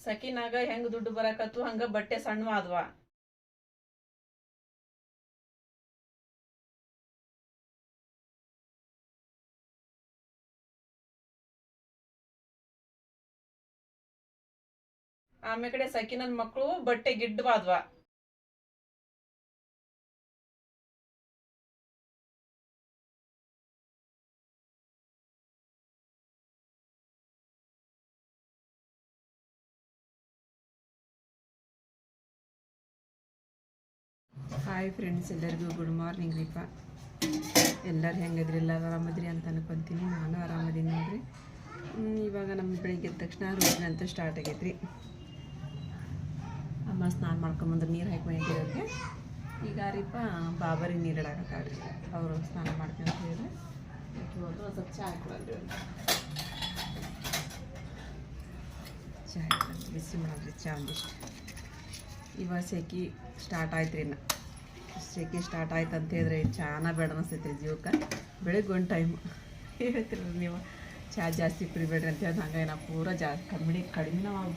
ಸಕಿನಾಗ ಹೆಂಗ ದುಡ್ಡು ಬರಾಕತ್ತು ಹಂಗ ಬಟ್ಟೆ ಸಣ್ಣ ಆಮೇಲೆ ಕಡೆ ಸಕಿನನ್ ಮಕ್ಕಳು ಬಟ್ಟೆ ಗಿಡ್ಡವಾದ್ವ ಹಾಯ್ ಫ್ರೆಂಡ್ಸ್ ಎಲ್ಲರಿಗೂ ಗುಡ್ ಮಾರ್ನಿಂಗ್ ರೀಪ. ಎಲ್ಲರೂ ಹೆಂಗದ್ರಿ? ಎಲ್ಲರೂ ಆರಾಮದ್ರಿ ಅಂತ ಅನ್ಕೊತೀನಿ. ನಾನು ಆರಾಮದೀನಿ ನೋಡ್ರಿ. ಇವಾಗ ನಮ್ಮ ಬೆಳಿಗ್ಗೆ ಎದ್ದ ತಕ್ಷಣ ರೋಟಿನ ಅಂತ ಸ್ಟಾರ್ಟ್ ಆಗೈತ್ರಿ. ಅಮ್ಮ ಸ್ನಾನ ಮಾಡ್ಕೊಂಬಂದ್ರೆ ನೀರು ಹಾಕಿ ಬಂದಿರೋರಿಗೆ ಈಗ ರೀಪ ಬಾಬರಿ ನೀರು ಇಡಾಕತ್ತಾಳ್ರಿ ಅವರು ಸ್ನಾನ ಮಾಡ್ಕೊಂತ ಹೇಳಿದ್ರೆ. ಹೋದ್ರು ಸ್ವಲ್ಪ ಚಹಾ ಹಾಕೊಳ್ರಿ ಚಹಾ ಬಿಸಿ ಮಾಡಿರಿ ಚಹಾ ಒಂದಿಷ್ಟು. ಇವಾಗ ಸೆಕಿ ಸ್ಟಾರ್ಟ್ ಆಯ್ತು ರೀ ಇನ್ನು. ಸೆಕೆ ಸ್ಟಾರ್ಟ್ ಆಯ್ತು ಅಂತ ಹೇಳಿದ್ರೆ ಚಾನ ಬೇಡ ಅನಿಸ್ತೈತೆ ಜೀವಕ್ಕೆ. ಬೆಳಿಗ್ಗೆ ಒಂದು ಟೈಮ್ ಹೇಳ್ತಿರಲ್ಲ ನೀವು ಚಹಾ ಜಾಸ್ತಿ ಕುಡಿಬೇಡ್ರಿ ಅಂತ ಹೇಳಿದ್ರೆ ಹಂಗಾಗಿ ನಾವು ಪೂರ ಜಾ ಕಮ್ಮಿ ಕಡಿಮೆ ನಾವು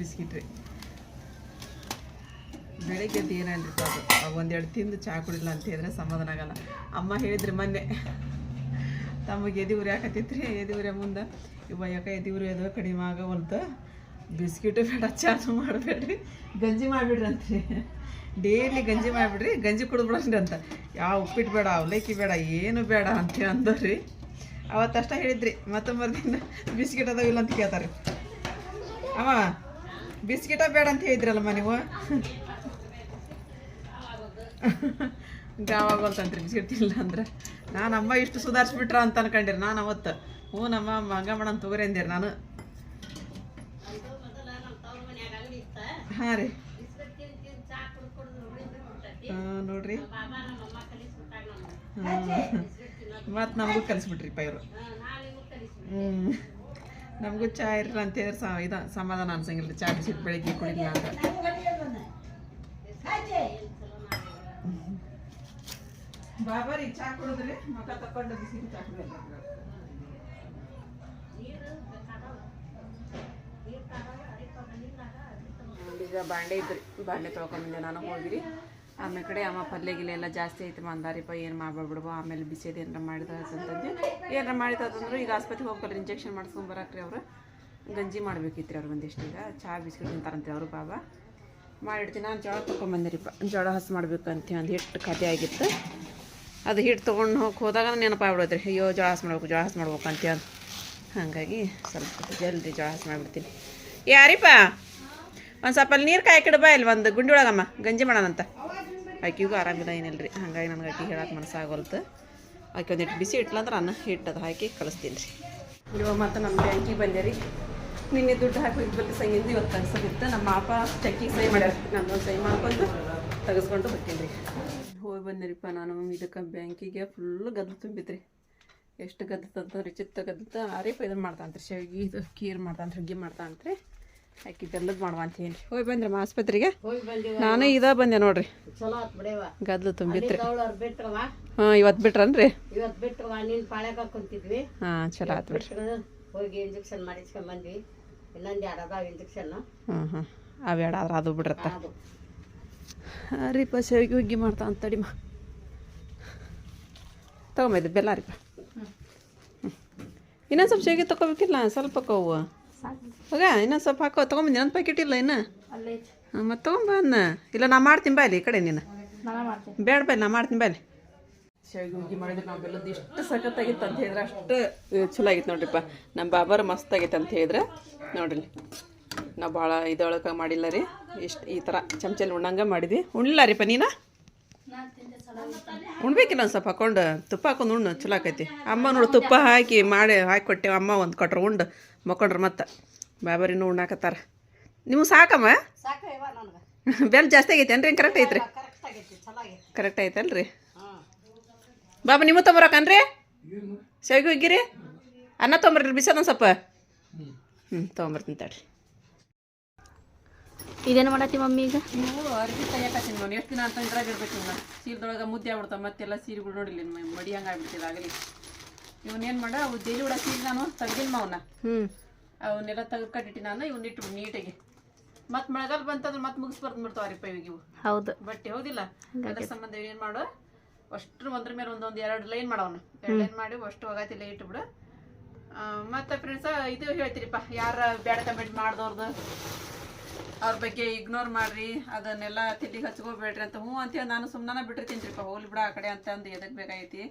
ಬಿಸ್ಕಿಟ್. ರೀ ಬೆಳಿಗ್ಗೆ ಏನೇನ್ರಿ ಅದು? ಒಂದೆರಡು ತಿಂದು ಚಹಾ ಕುಡಿಲ್ಲ ಅಂತ ಹೇಳಿದ್ರೆ ಸಮಾಧಾನ ಆಗಲ್ಲ. ಅಮ್ಮ ಹೇಳಿದ್ರಿ ಮೊನ್ನೆ. ತಮಗೆ ಎದಿ ಉರಿ ಹಾಕತ್ತಿತ್ರಿ ಎದಿ ಉರಿ ಮುಂದೆ. ಇವ ಯಾಕೆ ಎದಿ ಉರಿ ಅದು? ಕಡಿಮೆ ಆಗವಂತ ಬಿಸ್ಕಿಟು ಬೇಡ ಚಾನು ಮಾಡಬೇಡ್ರಿ. ಗಂಜಿ ಮಾಡಿಬಿಡ್ರಿ ಅಂತ್ರಿ ಡೈಲಿ ಗಂಜಿ ಮಾಡಿಬಿಡ್ರಿ, ಗಂಜಿ ಕುಡಿದ್ಬಿಡ್ರಿ ಅಂತ. ಯಾವ ಉಪ್ಪಿಟ್ಟು ಬೇಡ, ಅವಲಕ್ಕಿ ಬೇಡ, ಏನು ಬೇಡ ಅಂತ ಅಂದವ್ರಿ. ಅವತ್ತಷ್ಟ ಹೇಳಿದ್ರಿ, ಮತ್ತೊಮ್ಮೆ ಮರ್ದಿನ ಬಿಸ್ಕಿಟ್ ಅದಾವ ಇಲ್ಲ ಅಂತ ಕೇಳ್ತಾರೆ ಅವ ಬಿಸ್ಕಿಟ ಬೇಡ ಅಂತ ಹೇಳಿದ್ರಲ್ಲಮ್ಮ ನೀವು? ಗಾವಾಗೋಲ್ತಂತ್ರಿ ಬಿಸ್ಕಿಟ್ ಇಲ್ಲ ಅಂದ್ರೆ. ನಾನು ಅಮ್ಮ ಇಷ್ಟು ಸುಧಾರಿಸ್ಬಿಟ್ರ ಅಂತ ಅನ್ಕೊಂಡಿರಿ, ನಾನು ಅವತ್ತು. ಹ್ಞೂ ನಮ್ಮ ಹಂಗ ಅಂತ ತಗೋರಿ ಅಂದಿರಿ ನಾನು. ಹಾಂ ರೀ. ಹಾಂ, ನೋಡ್ರಿ. ಮತ್ತು ನಮಗೂ ಕಲಿಸ್ಬಿಟ್ರಿಪ್ಪ ಇವರು. ಹ್ಞೂ ನಮಗೂ ಚಾ ಇರಲ್ಲ ಅಂತ ಹೇಳಿದ್ರೆ ಸ ಇದು ಸಮಾಧಾನ ಅನ್ಸಂಗಿಲ್ಲ. ಚಾ ಬಿಸಿಟ್ಟು ಬೆಳಿಗ್ಗೆ ಕುಡಿಲ್ಲ ಅಂತ. ಬಾಬಾರಿ, ಚಾ ಕುಡಿದ್ರೆ ಮಕ ತಕೊಂಡು ಬಿಸಿಲು ಚಾ ಈಗ ಬಾಂಡೆ ಇದ್ರಿ. ಬಾಂಡೆ ತೊಳ್ಕೊಂಬಂದೆ ನಾನು ಹೋಗಿರಿ. ಆಮೇಲೆ ಕಡೆ ಅಮ್ಮ ಪಲ್ಯ ಗಿಲ್ಲ ಎಲ್ಲ ಜಾಸ್ತಿ ಐತೆ ಮಂದಾರಿಪ್ಪ ಏನು ಮಾಡ್ಬಿಡ್ಬಿಡ್ಬೋ ಆಮೇಲೆ ಬಿಸಿದು ಏನಾರ ಮಾಡಿದ ಅಂತಂದು ಏನಾರ ಮಾಡಿದಂದ್ರೆ ಈಗ ಆಸ್ಪತ್ರೆಗೆ ಹೋಗಲ್ಲ ಇಂಜೆಕ್ಷನ್ ಮಾಡಿಸ್ಕೊಂಡ್ ರೀ ಅವರು. ಗಂಜಿ ಮಾಡ್ಬೇಕಿತ್ತು ಅವ್ರು ಒಂದಿಷ್ಟು ಈಗ. ಚಹಾ ಬಿಸ್ಕಿಟ್ ತಿಂತಾರಂತೆ ಅವರು ಬಾಬಾ ಮಾಡಿಡ್ತೀನಿ, ನಾನು ಜೋಳ ತೊಗೊಂಬಂದಿರಿಪ್ಪ ಜೋಳ ಹಸು ಅಂತ ಒಂದು ಹಿಟ್ಟು ಖಾತೆ ಆಗಿತ್ತು. ಅದು ಹಿಟ್ಟು ತೊಗೊಂಡು ಹೋಗಿ ಹೋದಾಗ ನೆನಪಾಗ್ಬಿಡೋದ್ರಿ ಅಯ್ಯೋ, ಜೋಳ ಹಸಿ ಮಾಡ್ಬೇಕು, ಜೋಳ ಹಸು ಮಾಡ್ಬೇಕು ಅಂತ ಹಾಗಾಗಿ ಸ್ವಲ್ಪ ಜಲ್ದಿ ಜೋಳ ಹಸು ಮಾಡಿಬಿಡ್ತೀನಿ. ಯಾರಿಪ್ಪ? ಒಂದು ಸ್ವಲ್ಪ ಅಲ್ಲಿ ನೀರು ಕಾಯಿ ಇಲ್ಲಿ ಒಂದು ಗುಂಡಿ ಒಳಗಮ್ಮ. ಗಂಜಿ ಮಾಡೋಣಂತ. ಆಕಿಗೂ ಆರಾಮಿಲ್ಲ ಏನಿಲ್ಲ ರೀ ಹಾಗಾಗಿ ನನಗೆ ಆಕಿ ಹೇಳಕ್ಕೆ ಮನಸ್ಸಾಗೋಲ್ತು ಆಕೆ ಒಂದಿಟ್ಟು ಬಿಸಿ ಇಟ್ಲಂದ್ರೆ ಅನ್ನ ಅದು ಹಾಕಿ ಕಳಿಸ್ತೀನಿ ರೀ. ಇವಾಗ ಮತ್ತು ನಮ್ಮ ಬ್ಯಾಂಕಿಗೆ ಬಂದೆ ರೀ. ನಿನ್ನೆ ದುಡ್ಡು ಹಾಕಿ ಬಂದು ಸಂಗಿಂದ, ಇವತ್ತು ತಗ್ಸೋದಿತ್ತು. ನಮ್ಮ ಅಪ್ಪ ಚಕ್ಕಿಗೆ ಸೈ ಮಾಡ್ಯಾರ. ನಾನು ಸೈ ಮಾಡ್ಕೊಂಡು ತೆಗೆಸ್ಕೊಂಡು ಬರ್ತೀನಿ ರೀ. ಹೋಗಿ ಬಂದಿರಿಪ್ಪ ನಾನು. ಇದಕ್ಕೆ ಬ್ಯಾಂಕಿಗೆ ಫುಲ್ ಗದ್ದು ತುಂಬಿತ್ರಿ. ಎಷ್ಟು ಗದ್ದತಂತಂದ್ರೆ ಚಿತ್ತ ಆ ಆರೀಪ ಇದನ್ನು ಮಾಡ್ತಾನ್ರಿ. ಶಾವಿಗೆ ಇದು, ಖೀರ್ ಮಾಡ್ತಾನೆ ಹುಗ್ಗಿ ಮಾಡ್ತಾನ್ರಿ. ಅಕ್ಕಿ ಬೆಲ್ಲದ ಮಾಡುವ ಅಂತ ಹೇಳಿ ಹೋಗಿ ಬಂದ್ರಿ ಆಸ್ಪತ್ರೆಗೆ. ನಾನು ಇದ ಬಂದೆ ನೋಡ್ರಿ. ಗದ್ಲು ತುಂಬಿತ್ರಿ. ಹಾ ಇವತ್ತು ಬಿಟ್ರನ್ರಿ? ಹಾಂ ಚಲೋ ಆತ್ ಬಿಡ್ರಿ. ಹೋಗಿ ಇಂಜೆಕ್ಷನ್ ಮಾಡಿಸ್ಕೊಂಡ್ ಬಂದ್ವಿ. ಇನ್ನೊಂದು ಎರಡು ಅದಾವ ಇಂಜೆಕ್ಷನ್? ಹಾ ಹಾ ಅವೇಡ ಆದ್ರೆ ಅದು ಬಿಡ್ರತ್ತ. ರೀಪ ಶಾವಿಗೆ ಹುಗ್ಗಿ ಮಾಡ್ತಾ ಅಂತ ತಡಿಮ ತೊಗೊಂಬೈದು ಬೆಲ್ಲ ರೀಪ ಇನ್ನೊಂದು ಸ್ವಲ್ಪ ಶಾವಿಗೆ ತಗೋಬೇಕಿಲ್ಲ ಸ್ವಲ್ಪ ಕವು. ಹೋಗ ಇನ್ನೊಂದು ಸ್ವಲ್ಪ ಹಾಕೋ ತೊಗೊಂಬಂದಿ ನನ್ನ ಪ್ಯಾಕೆಟ್ ಇಲ್ಲ ಇನ್ನು. ಅಲ್ಲೇ ಮತ್ತು ತೊಗೊಂಬ ಅನ್ನ. ಇಲ್ಲ ನಾ ಮಾಡ್ತೀನಿ ಬಾಯಿ ಈ ಕಡೆ ನೀನು. ನಾನು ಮಾಡ್ತೀನಿ. ಬೇಡ ಬೇಡ ನಾ ಮಾಡ್ತೀನಿ ಬಾಯಿ ಶಾವಿಗೆ ಹುಗ್ಗಿ ಮಾಡಿದ್ರೆ ನಾವು ಬೆಲ್ಲದ ಎಷ್ಟು ಸಖತ್ತಾಗಿತ್ತು ಅಂತ ಹೇಳಿದ್ರೆ ಅಷ್ಟು ಚಲೋ ಆಗಿತ್ತು ನೋಡ್ರಿಪ್ಪ. ನಮ್ಮ ಬಾಬಾರ ಮಸ್ತ್ ಆಗೈತೆ ಅಂತ ಹೇಳಿದ್ರೆ ನೋಡ್ರಿ. ನಾವು ಭಾಳ ಇದೊಳಗೆ ಮಾಡಿಲ್ಲ ರೀ. ಇಷ್ಟು ಈ ಥರ ಚಮಚಲ್ಲಿ ಉಣ್ಣಂಗೆ ಮಾಡಿದ್ವಿ. ಉಣ್ಲಿಲ್ಲ ರೀಪ್ಪ ನೀನು? ಉಣ್ಬೇಕಿಲ್ಲ ಒಂದು ಸ್ವಲ್ಪ ಹಾಕೊಂಡು ತುಪ್ಪ ಹಾಕೊಂಡು ಉಣ್ಣು ಚಲೋ ಆಕೈತಿ. ಅಮ್ಮ ನೋಡು ತುಪ್ಪ ಹಾಕಿ ಮಾಡಿ ಹಾಕಿ ಕೊಟ್ಟೆವು ಅಮ್ಮ ಒಂದು ಕೊಟ್ರೆ ಉಂಡು ಮಕ್ಕೊಂಡ್ರೆ ಮತ್ತೆ. ಬಾಬರಿನೂ ಉಣ್ಣಾಕತ್ತಾರ. ನಿಮ್ಗೆ ಸಾಕಮ್ಮ? ಬೆಲ್ ಜಾಸ್ತಿ ಆಗೈತೆ ಕರೆಕ್ಟ್ ಐತ್ರಿ? ಕರೆಕ್ಟ್ ಐತ್ರಿ ಕರೆಕ್ಟ್ ಐತಲ್ರಿ ರೀ ಬಾಬಾ ನಿಮ್ಮ ತೊಂಬರಕನ್ರಿ ಶಾವಿಗೆ ಹೋಗಿರಿ? ಅನ್ನ ತೊಂಬರ್ರಿ ಬಿಸದ ಸ್ವಲ್ಪ. ಹ್ಞೂ ತೊಗೊಂಬರ್ತೀನಿ ತಡ್ರಿ. ಇದೇನು ಮಾಡತ್ತಿ ಮಮ್ಮಿ ಈಗ? ನೀವು ಅರ್ಬಿ ತೆಗಿಯಕತ್ತೀನಿ ನೋಡಿ. ಎಷ್ಟು ದಿನ ಅಂತ ಇದ್ರಾಗ ಇರ್ಬೇಕು ಇವ್ನ. ಸೀರೆದೊಳಗೆ ಮುದ್ದೆ ಆಗ್ಬಿಡ್ತಾವ. ಮತ್ತೆಲ್ಲ ಸೀರೆಗಳು ನೋಡಿಲ್ಲ ಮಡಿ ಹಂಗೆ ಆಗ್ಬಿಡ್ತಿಲ್ಲ ಆಗಲಿ. ಇವನೇನು ಮಾಡ ಅವು ಡೈಲಿ ಉಡ ಸೀರೆ ನಾನು ತೆಗ್ದಿಲ್ಲ ಅವನ್ನ ಹ್ಞೂ ಅವನ್ನೆಲ್ಲ ತಗ ಕಟ್ಟಿಟ್ಟು ನಾನು ಇವ್ನ ಇಟ್ಟು ನೀಟಾಗಿ. ಮತ್ತೆ ಮಳೆಗಾಲ ಬಂತಂದ್ರೆ ಮತ್ತೆ ಬಿಡ್ತಾವ ಬಿಡ್ತಾವ್ರಿಪ್ಪ ಪೈವಿಗೆ ಇವು ಹೌದು. ಬಟ್ಟೆ ಹೌದಿಲ್ಲ? ಅದ್ರ ಸಂಬಂಧ ಏನು ಮಾಡು ಅಷ್ಟ್ರ ಒಂದ್ರ ಮೇಲೆ ಒಂದೊಂದ್ ಎರಡು ಲೈನ್ ಮಾಡವನ್ನ ಎರಡು ಲೈನ್ ಮಾಡಿ ಅಷ್ಟು ಬಿಡು ಆ, ಮತ್ತೆ ಫ್ರೆಂಡ್ಸ ಇದು ಹೇಳ್ತೀರಿಪ್ಪ ಯಾರ ಬ್ಯಾಡ ಕಮೆಂಟ್ ಮಾಡ್ದವ್ರದ್ದು ಅವ್ರ ಬಗ್ಗೆ ಇಗ್ನೋರ್ ಮಾಡ್ರಿ, ಅದನ್ನೆಲ್ಲ ತಿಂಡಿಗೆ ಹಚ್ಕೋಬೇಡ್ರಿ ಅಂತ ಹ್ಞೂ ಅಂತೇಳಿ ನಾನು ಸುಮ್ಮನೆ ಬಿಟ್ಟಿರ್ತೀನಿರಿಪ್ಪ ಹೋಗ್ಲಿ ಬಿಡ ಆ ಕಡೆ ಅಂತ ಅಂದು ಎದಕ್ಕೆ ಬೇಕಾಗೈತಿ,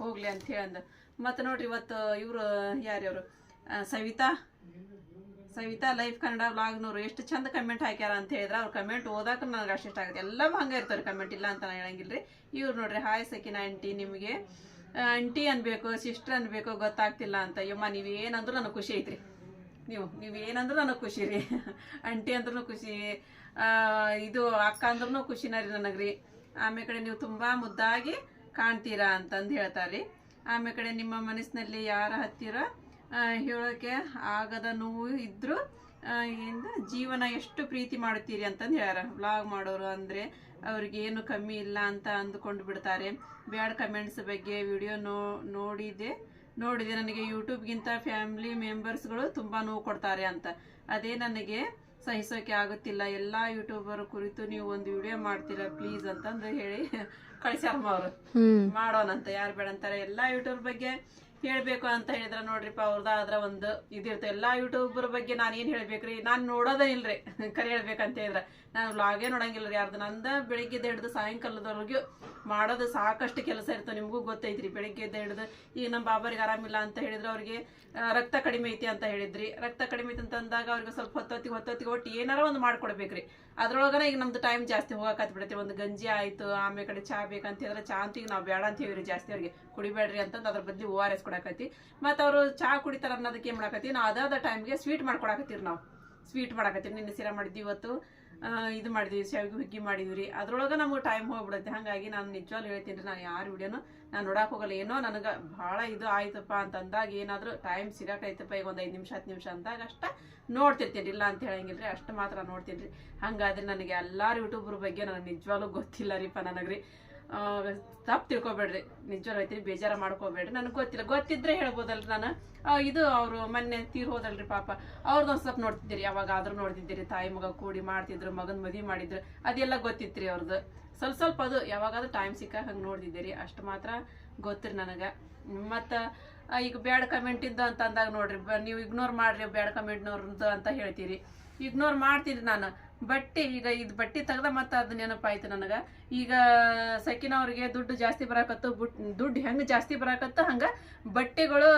ಹೋಗ್ಲಿ ಅಂತ ಹೇಳಿ ಅಂದು. ಮತ್ತೆ ನೋಡ್ರಿ ಇವತ್ತು ಇವರು ಯಾರ್ಯವರು ಸವಿತಾ? ಸವಿತಾ ಲೈಫ್ ಕನ್ನಡ ವ್ಲಾಗ್ನವ್ರು ಎಷ್ಟು ಚಂದ ಕಮೆಂಟ್ ಹಾಕ್ಯಾರ ಅಂತ ಹೇಳಿದ್ರೆ, ಅವ್ರು ಕಮೆಂಟ್ ಓದಾಕ ನನಗೆ ಅಷ್ಟು ಇಷ್ಟ ಆಗುತ್ತೆ. ಎಲ್ಲ ಹಂಗೆ ಇರ್ತಾರೆ ಕಮೆಂಟ್ ಇಲ್ಲ ಅಂತ ನಾನು ರೀ ಇವ್ರು ನೋಡ್ರಿ ಹಾಯ್ ಸಕಿನ ಆಂಟಿ ನಿಮಗೆ. ಆಂಟಿ ಅನ್ಬೇಕು ಸಿಸ್ಟರ್ ಅನ್ಬೇಕು, ಗೊತ್ತಾಗ್ತಿಲ್ಲ ಅಂತ. ಯಮ್ಮ, ನೀವು ಏನಂದ್ರೂ ನನಗೆ ಖುಷಿ ಐತ್ರಿ. ನೀವು ನೀವು ಏನಂದ್ರೂ ನನಗೆ ಖುಷಿ ರೀ. ಆಂಟಿ ಅಂದ್ರೂ ಖುಷಿ ಇದು ಅಕ್ಕ ಅಂದ್ರೂ ಖುಷಿನ ರೀ ನನಗೆ ರೀ ಆಮೇಲೆ ಕಡೆ ನೀವು ತುಂಬ ಮುದ್ದಾಗಿ ಕಾಣ್ತೀರಾ ಅಂತಂದು ಹೇಳ್ತಾರೆ. ಆಮೇಲೆ ಕಡೆ ನಿಮ್ಮ ಮನಸ್ಸಿನಲ್ಲಿ ಯಾರ ಹತ್ತಿರ ಹೇಳೋಕೆ ಆಗದ ನೋವು ಇದ್ದರೂ ಇಂದ ಜೀವನ ಎಷ್ಟು ಪ್ರೀತಿ ಮಾಡ್ತೀರಿ ಅಂತಂದು ಹೇಳ್ಯಾರ. ವ್ಲಾಗ್ ಮಾಡೋರು ಅಂದರೆ ಅವ್ರಿಗೆ ಏನು ಕಮ್ಮಿ ಇಲ್ಲ ಅಂತ ಅಂದುಕೊಂಡು ಬಿಡ್ತಾರೆ. ಬ್ಯಾಡ್ ಕಮೆಂಟ್ಸ್ ಬಗ್ಗೆ ವಿಡಿಯೋ ನೋ ನೋಡಿದೆ ನೋಡಿದೆ ನನಗೆ ಯೂಟ್ಯೂಬ್ಗಿಂತ ಫ್ಯಾಮಿಲಿ ಮೆಂಬರ್ಸ್ಗಳು ತುಂಬ ನೋವು ಕೊಡ್ತಾರೆ ಅಂತ. ಅದೇ ನನಗೆ ಸಹಿಸೋಕೆ ಆಗುತ್ತಿಲ್ಲ. ಎಲ್ಲ ಯೂಟ್ಯೂಬರ್ ಕುರಿತು ನೀವು ಒಂದು ವಿಡಿಯೋ ಮಾಡ್ತೀರಾ ಪ್ಲೀಸ್ ಅಂತಂದು ಹೇಳಿ ಕಳಿಸ್ಯಾರಮ್ಮ ಅವರು. ಮಾಡೋಣ ಅಂತ ಯಾರು ಬೇಡ ಅಂತಾರೆ. ಎಲ್ಲ ಯೂಟ್ಯೂಬ್ ಬಗ್ಗೆ ಹೇಳ್ಬೇಕು ಅಂತ ಹೇಳಿದ್ರೆ ನೋಡ್ರಿಪ್ಪ ಅವ್ರದ್ದಾದ್ರ ಒಂದು ಇದಿರ್ತ ಎಲ್ಲಾ ಯೂಟ್ಯೂಬರ್ ಬಗ್ಗೆ ನಾನು ಏನ್ ಹೇಳ್ಬೇಕ್ರಿ? ನಾನು ನೋಡೋದೇ ಇಲ್ರಿ. ಕರೆ ಹೇಳ್ಬೇಕಂತ ಹೇಳಿದ್ರೆ. ನಾನು ಲಾಗೇ ನೋಡಂಗಿಲ್ಲ ರೀ ಯಾರ್ದು ನಂದ ಬೆಳಿಗ್ಗೆ ಹಿಡ್ದು ಸಾಯಂಕಾಲದವರೆಗೂ ಮಾಡೋದು ಸಾಕಷ್ಟು ಕೆಲಸ ಇರ್ತವೆ, ನಿಮಗೂ ಗೊತ್ತೈತ್ರಿ. ಬೆಳಿಗ್ಗೆ ಹಿಡ್ದು ಈಗ ನಮ್ಮ ಬಾಬರಿಗೆ ಆರಾಮಿಲ್ಲ ಅಂತ ಹೇಳಿದ್ರೆ, ಅವ್ರಿಗೆ ರಕ್ತ ಕಡಿಮೆ ಐತಿ ಅಂತ ಹೇಳಿದ್ರಿ. ರಕ್ತ ಕಡಿಮೆ ಐತಿ ಅಂತ ಅಂದಾಗ ಅವ್ರಿಗೆ ಸ್ವಲ್ಪ ಹೊತ್ತೊತ್ತಿಗೆ ಹೊತ್ತೊತ್ತಿಗೆ ಒಟ್ಟು ಏನಾರ ಒಂದು ಮಾಡ್ಕೊಡ್ಬೇಕ್ರಿ. ಅದ್ರೊಳಗನ ಈಗ ನಮ್ದು ಟೈಮ್ ಜಾಸ್ತಿ ಹೋಗಕತ್ ಬಿಡತ್ತೆ. ಒಂದು ಗಂಜಿ ಆಯಿತು, ಆಮೇಲೆ ಕಡೆ ಚಾ ಬೇಕಂತ ಹೇಳಿದ್ರೆ ಚಾ ಈಗ ನಾವು ಬೇಡ ಅಂತ ಹೇಳಿರಿ ಜಾಸ್ತಿ ಅವ್ರಿಗೆ. ಕುಡಿಬೇಡ್ರಿ ಅಂತಂದು ಅದ್ರ ಬದಲು ಓ ಆರ್ ಎಸ್ ಕೊಡಕತ್ತಿ. ಮತ್ತು ಅವರು ಚಹಾ ಕುಡಿತಾರ ಅನ್ನೋದಕ್ಕೆ ಏನು ಮಾಡಕತ್ತಿ? ನಾವು ಅದಾದ ಟೈಮ್ಗೆ ಸ್ವೀಟ್ ಮಾಡ್ಕೊಡಕತ್ತೀರಿ ನಾವು. ಸ್ವೀಟ್ ಮಾಡಕತ್ತೀರಿ ನಿನ್ನೆ ಸಿರಾ ಮಾಡಿದ್ವಿ ಇವತ್ತು. ಇದು ಮಾಡಿದ್ವಿ ಶಾವಿಗೆ ಹುಗ್ಗಿ ಮಾಡಿದ್ವಿ ಅದ್ರೊಳಗೆ ನಮ್ಗೆ ಟೈಮ್ ಹೋಗ್ಬಿಡುತ್ತೆ. ಹಾಗಾಗಿ ನಾನು ನಿಜವಾಗ್ಲೂ ಹೇಳ್ತೀನಿ ನಾನು ಯಾರ ವಿಡಿಯೋನು ನಾನು ನೋಡಕ್ಕೆ ಹೋಗಲ್ಲ. ಏನೋ ನನಗೆ ಭಾಳ ಇದು ಆಯ್ತಪ್ಪ ಅಂತ ಅಂದಾಗ ಏನಾದರೂ ಟೈಮ್ ಸಿಗಾಕೈತಪ್ಪ ಈಗ ಒಂದು ಐದು ನಿಮಿಷ, ಹತ್ತು ನಿಮಿಷ ಅಂದಾಗ ಅಷ್ಟ ನೋಡ್ತಿರ್ತೀನಿ ಇಲ್ಲ ಅಂತ ಹೇಳಂಗಿಲ್ಲ ರೀ ಅಷ್ಟು ಮಾತ್ರ ನೋಡ್ತೀನಿ ರೀ. ಹಾಗಾದ್ರೆ ನನಗೆ ಎಲ್ಲರೂ ಯೂಟ್ಯೂಬ್ರ ಬಗ್ಗೆ ನನಗೆ ನಿಜವಾಗ್ಲೂ ಗೊತ್ತಿಲ್ಲ ರೀಪ್ಪ ನನಗೆ ರೀ ತಪ್ಪು ತಿಳ್ಕೊಬೇಡ್ರಿ. ನಿಜವಾಗ್ಲೂ ಐತಿ ಬೇಜಾರ ಮಾಡ್ಕೋಬೇಡ್ರಿ. ನನಗೆ ಗೊತ್ತಿಲ್ಲ. ಗೊತ್ತಿದ್ರೆ ಹೇಳ್ಬೋದಲ್ರಿ ನಾನು. ಇದು ಅವರು ಮೊನ್ನೆ ತೀರ್ ಹೋದಲ್ರಿ ಪಾಪ. ಅವ್ರದ್ದೊಂದು ಸ್ವಲ್ಪ ನೋಡ್ತಿದ್ದೀರಿ. ಯಾವಾಗ ಆದ್ರೂ ನೋಡ್ತಿದ್ದೀರಿ. ತಾಯಿ ಮಗ ಕೂಡಿ ಮಾಡ್ತಿದ್ರು, ಮಗನ ಮದುವೆ ಮಾಡಿದ್ರು. ಅದೆಲ್ಲ ಗೊತ್ತಿತ್ರಿ ಅವ್ರದ್ದು ಸ್ವಲ್ಪ ಸ್ವಲ್ಪ ಅದು ಯಾವಾಗಾದ್ರೂ ಟೈಮ್ ಸಿಕ್ಕಾಗ ಹಂಗೆ ನೋಡ್ತಿದ್ದೀರಿ. ಅಷ್ಟು ಮಾತ್ರ ಗೊತ್ತಿರಿ ನನಗೆ. ಮತ್ತು ಈಗ ಬ್ಯಾಡ್ ಕಮೆಂಟ್ ಇದ್ದು ಅಂತ ಅಂದಾಗ ನೋಡ್ರಿ ನೀವು ಇಗ್ನೋರ್ ಮಾಡ್ರಿ. ಬ್ಯಾಡ್ ಕಮೆಂಟ್ನವ್ರದ್ದು ಅಂತ ಹೇಳ್ತೀರಿ. ಇಗ್ನೋರ್ ಮಾಡ್ತೀನಿ ನಾನು. ಬಟ್ಟೆ, ಈಗ ಇದು ಬಟ್ಟೆ ತೆಗ್ದ ಮತ್ತೆ ಅದು ನೆನಪಾಯ್ತು ನನಗೆ? ಈಗ ಸಕಿನವ್ರಿಗೆ ದುಡ್ಡು ಜಾಸ್ತಿ ಬರಾಕತ್ತು, ಬುಟ್, ದುಡ್ಡು ಹೆಂಗೆ ಜಾಸ್ತಿ ಬರಾಕತ್ತ, ಹಂಗೆ ಬಟ್ಟೆಗಳು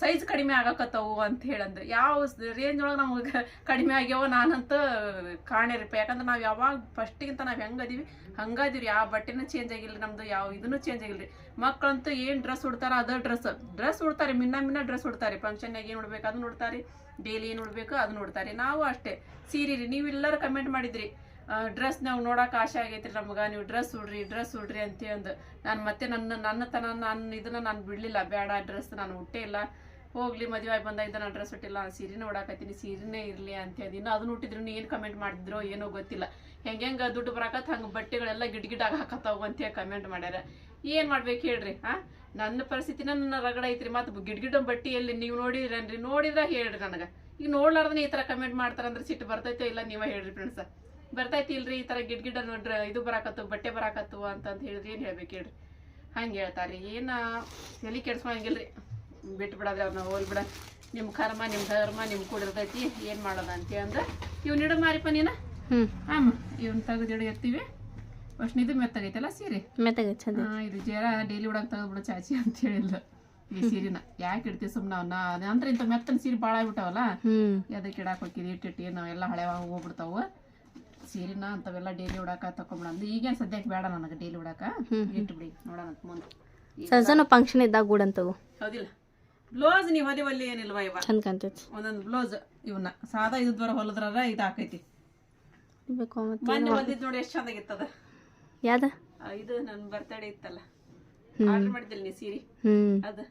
ಸೈಜ್ ಕಡಿಮೆ ಆಗಾಕತ್ತವು ಅಂತ ಹೇಳಂದು ಯಾವ ರೇಂಜ್ ಒಳಗೆ ನಮ್ಗೆ ಕಡಿಮೆ ಆಗ್ಯಾವ ನಾನಂತೂ ಕಾಣಿರಪ್ಪ. ಯಾಕಂದ್ರೆ ನಾವು ಯಾವಾಗ ಫಸ್ಟಿಗಿಂತ ನಾವು ಹೆಂಗೆ ಅದೀವಿ? ಹಂಗಾದಿವ್ರಿ ಯಾವ ಬಟ್ಟೆನೂ ಚೇಂಜ್ ಆಗಿಲ್ಲ ನಮ್ದು, ಯಾವ ಇದನ್ನು ಚೇಂಜ್ ಆಗಿಲ್ಲ ರೀ ಮಕ್ಕಳಂತೂ ಏನು ಡ್ರೆಸ್ ಉಡ್ತಾರ ಅದ ಡ್ರೆಸ್ ಡ್ರೆಸ್ ಉಡ್ತಾರೆ, ಮಿನ್ನ ಮಿನ್ನ ಡ್ರೆಸ್ ಉಡ್ತಾರೆ. ಫಂಕ್ಷನ್ನಾಗ ಏನು ಉಡ್ಬೇಕು ಅದನ್ನ ಉಡ್ತಾರೆ. ಡೈಲಿ ಏನು ಉಡ್ಬೇಕು ಅದು ನೋಡ್ತಾರೆ. ನಾವು ಅಷ್ಟೇ. ಸೀರೆ ರೀ ನೀವೆಲ್ಲರೂ ಕಮೆಂಟ್ ಮಾಡಿದ್ರಿ. ಡ್ರೆಸ್ ನಾವು ನೋಡೋಕೆ ಆಸೆ ಆಗೈತ್ರಿ ನಮ್ಗೆ. ನೀವು ಡ್ರೆಸ್ ಉಡ್ರಿ ಡ್ರೆಸ್ ಉಡ್ರಿ ಅಂತ ನಾನು ಮತ್ತೆ ನನ್ನ ನನ್ನ ತನ, ನಾನು ಇದನ್ನ ನಾನು ಬಿಡಲಿಲ್ಲ. ಬೇಡ ಡ್ರೆಸ್ ನಾನು ಹುಟ್ಟೇ ಇಲ್ಲ. ಹೋಗ್ಲಿ, ಮದುವೆ ಆಗಿ ಬಂದಾಗ ನಾನು ಡ್ರೆಸ್ ಹುಟ್ಟಿಲ್ಲ ನಾನು ಸೀರೆನೇ ಉಡಾಕತ್ತೀನಿ ಸೀರೆನೇ ಇರಲಿ ಅಂತ ಹೇಳಿ ಇನ್ನು ಅದನ್ನ ಹುಟ್ಟಿದ್ರು ಏನು ಕಮೆಂಟ್ ಮಾಡಿದ್ರೋ ಏನೋ ಗೊತ್ತಿಲ್ಲ. ಹೆಂಗೆ ಹೆಂಗೆ ದುಡ್ಡು ಬರಾಕತ್, ಹಂಗೆ ಬಟ್ಟೆಗಳೆಲ್ಲ ಗಿಡ್ ಗಿಡಾಗ ಹಾಕತ್ತಾವು ಅಂತೇಳಿ ಕಮೆಂಟ್ ಮಾಡ್ಯಾರ. ಏನು ಮಾಡ್ಬೇಕು ಹೇಳ್ರಿ ಹಾ? ನನ್ನ ಪರಿಸ್ಥಿತಿನ ನನ್ನ ರಗಡ ಐತ್ರಿ ಮತ್ತು ಗಿಡ್ ಗಿಡ ಬಟ್ಟೆಯಲ್ಲಿ ನೀವು ನೋಡಿದ್ರೇನ್ರಿ ನೋಡಿದ್ರೆ ಹೇಳ್ರಿ ನನಗೆ. ಈಗ ನೋಡ್ಲಾರ್ದನ್ನ ಈ ಥರ ಕಮೆಂಟ್ ಮಾಡ್ತಾರಂದ್ರೆ ಸಿಟ್ಟು ಬರ್ತೈತೋ ಇಲ್ಲ ನೀವೇ ಹೇಳ್ರಿ ಫ್ರೆಂಡ್ಸ್ ಬರ್ತೈತಿ ಇಲ್ರಿ ಈ ಥರ ಗಿಡ್ ಗಿಡ ನೋಡ್ರಿ ಇದು ಬರಾಕತ್ತು ಬಟ್ಟೆ ಬರಾಕತ್ತು ಅಂತ ಹೇಳಿದ್ರೆ ಏನು ಹೇಳ್ಬೇಕು ಹೇಳ್ರಿ? ಹಂಗೆ ಹೇಳ್ತಾರೆ ಏನು ತಲೆ ಕೆಡ್ಸ್ಕೊಂಗಿಲ್ರಿ ಬಿಟ್ಟು ಬಿಡೋದ್ರೆ ಅವ್ರನ್ನ ಹೋಲ್ ಬಿಡ. ನಿಮ್ಮ ಕರ್ಮ ನಿಮ್ಮ ಧರ್ಮ ನಿಮ್ಮ ಕೂಡಿರ್ತೈತಿ ಏನು ಮಾಡೋದು ಅಂತ ಅಂದ್ರೆ ಇವ್ನ ಇಡ ಮಾರಿಪ್ಪ ನೀನು? ಹ್ಞೂ ಹಾಂ ಇವ್ನ ತೆಗೆದು ಎತ್ತೀವಿ. ಫಸ್ಟ್ ಇದು ಮೆತ್ತಗೈತಲ್ಲ ಸೀರೆ? ಮೆತ್ತಗೆ ಚಂದ ಇದು ಜೇರ ಡೈಲಿ ಉಡಕ್ ತೆಗೆದ್ಬಿಡು ಚಾಚಿ ಅಂತ ಹೇಳಿಲ್ಲ ಈ ಸೀರೆನ. ಯಾಕೆ ಇಡ್ತೀವಿ ಸುಮ್ಮನೆ ಅವನ್ನ ಅಂದ್ರೆ ಇಂಥ ಮೆತ್ತನ ಸೀರೆ ಭಾಳ ಆಗ್ಬಿಟ್ಟವಲ್ಲ? ಹ್ಞೂ ಅದಕ್ಕೆ ಇಡಾಕ್ ಹೋಗಿದ್ವಿ ಇಟ್ಟಿಟ್ಟು ನಾವೆಲ್ಲ ಹಳೆವ ಹೋಗ್ಬಿಡ್ತಾವ. ಸೀರೆನ ಅಂಥವೆಲ್ಲ ಡೈಲಿ ಉಡಾಕ ತಕೊಂಬಿಡಂದು ಈಗೇನು ಸದ್ಯಕ್ಕೆ ಬೇಡ ನನಗೆ ಡೈಲಿ ಉಡಾಕ ಬಿಡಿ ನೋಡೋಣ ಅಂತ ಮುಂದೆ. ಸಣ್ಣ ಸಣ್ಣ ಫಂಕ್ಷನ್ ಇದ್ದಾಗ ಗೂಡಂತವು. ಹೌದಿಲ್ಲ. ಬ್ಲೌಸ್ ನೀವು ಹೊಲಿವಲ್ಲಿ ಏನಿಲ್ವಾ ಇವ? ಚಂದ ಕಾಣ್ತೈತಿ. ಒಂದೊಂದು ಬ್ಲೌಸ್ ಇವನ್ನ. ಸಾದಾ ಇದ್ವರ ಹೊಲದ್ರಾರ ಇದು ಹಾಕೈತಿ. ಬೇಕು ಮತ್ತೆ ಮೊನ್ನೆ ಬಂದಿದ್ದು ನೋಡಿ ಎಷ್ಟು ಚಂದಾಗಿತ್ತದ. ಯಾವ್ದ? ಇದು ನನ್ನ ಬರ್ತಡೇ ಇತ್ತಲ್ಲ. ಆರ್ಡರ್ ಮಾಡಿದ್ದಿಲ್ಲ ನೀ ಸೀರೆ? ಹ್ಞೂ ಅದು.